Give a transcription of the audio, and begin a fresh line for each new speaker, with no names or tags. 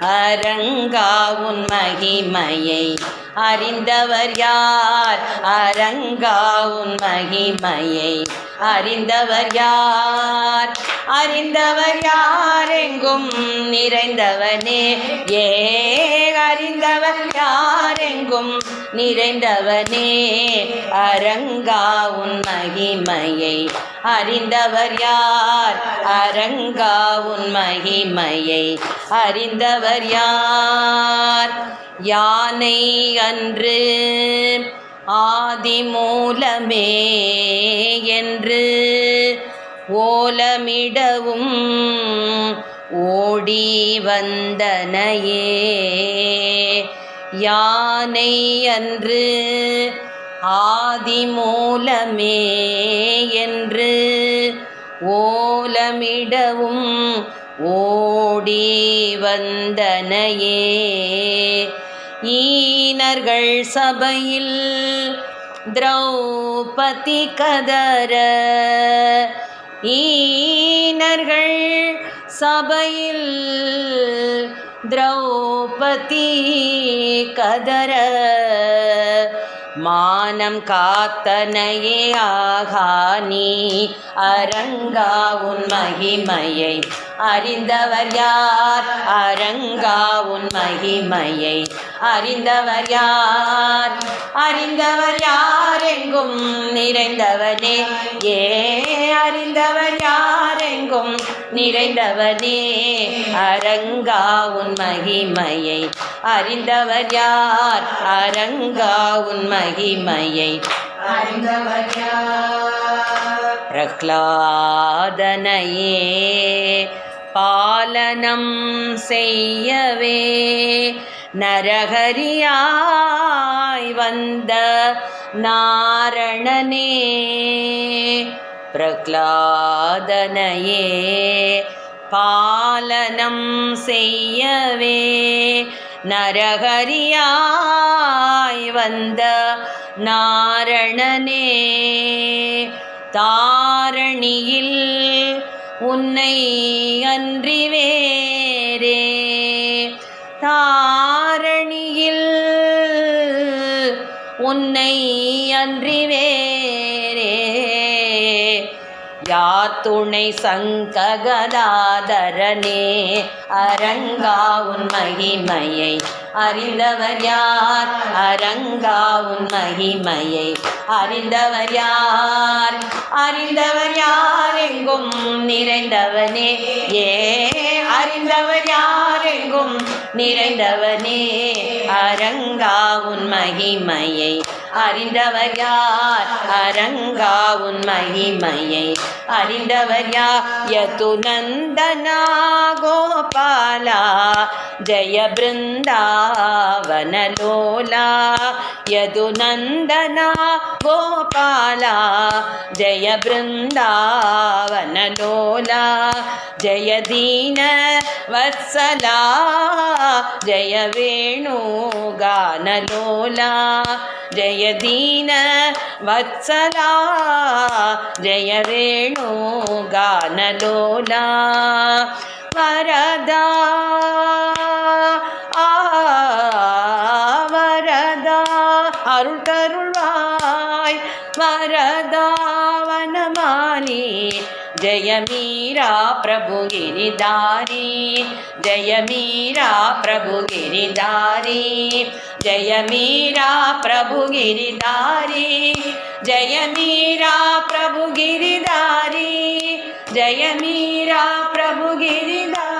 அரங்கா உன் மகிமையை அறிந்தவர் யார்? அரங்கா உன் மகிமையை அறிந்தவர் யார்? அறிந்தவர் யார்? எங்கும் நிறைந்தவனே. ஏ எங்கும் நிறைந்தவனே அரங்கா உன் மகிமையை அறிந்தவர் யார்? அரங்கா உன் மகிமையை அறிந்தவர் யார்? யானை அன்று ஆதி மூலமே என்று ஓலமிடவும் ஓடி வந்தனையே. யானை அன்று ஆதி மூலமே என்று ஓலமிடவும் ஓடி வந்தனையே. ஈனர்கள் சபையில் திரௌபதி கதற ஈனர்கள் சபையில் திரௌபதி கதர மானம் காத்தனையே ஆகா நீ அரங்கா உன் மகிமையை அறிந்தவர் யார்? அரங்கா உன் மகிமையை. அறிந்தவர் யார்? அறிந்தவர் யார்? எங்கும் நிறைந்தவனே. ஏ அறிந்தவர் யார்? எங்கும் நிறைந்தவனே. அரங்கா உன் மகிமையை. அறிந்தவர் யார்? அரங்கா உன் மகிமையை.
அறிந்தவர் யார்
பிரஹ்லாதனையே பாலனம் செய்யவே. நரகரியாய் வந்த நாரணனே. பிரகலாதனையே பாலனம் செய்யவே நரகரியாய் வந்த நாரணனே தாரணியில் உன்னை அன்றி வேறே தாரணியில் உன்னை அன்றி வேறே யார் துணை சங்ககதாதரனே அரங்கா உன் மகிமையை அறிந்தவர் யார்? அரங்கா உன் மகிமையை அறிந்தவர் யார்? அறிந்தவர் யார் எங்கும் நிறைந்தவனே? ஏ அறிந்தவர் யார் எங்கும் நிறைந்தவனே? அரங்கா உன் மகிமையை அறிந்தவர் யார் அரங்கா உன் மகிமையை அறிந்தவர் யார் யது நந்தனா கோபாலா ஜய பிருந்தாவனலோலா யது நந்தனா கோபாலா ஜய பிருந்தாவனலோலா ஜய தீன வத்சலா ஜய வேணுகானலோலா ஜய ஜய தீன வத்சலா. ஜய வேணுகானலோலா வரதா. வரதா. அருள் தருள்வாய். வரதா. जय मीरा प्रभु गिरिधारी जय मीरा प्रभु गिरिधारी जय मीरा प्रभु गिरिधारी जय मीरा प्रभु गिरिधारी जय मीरा प्रभु गिरिधारी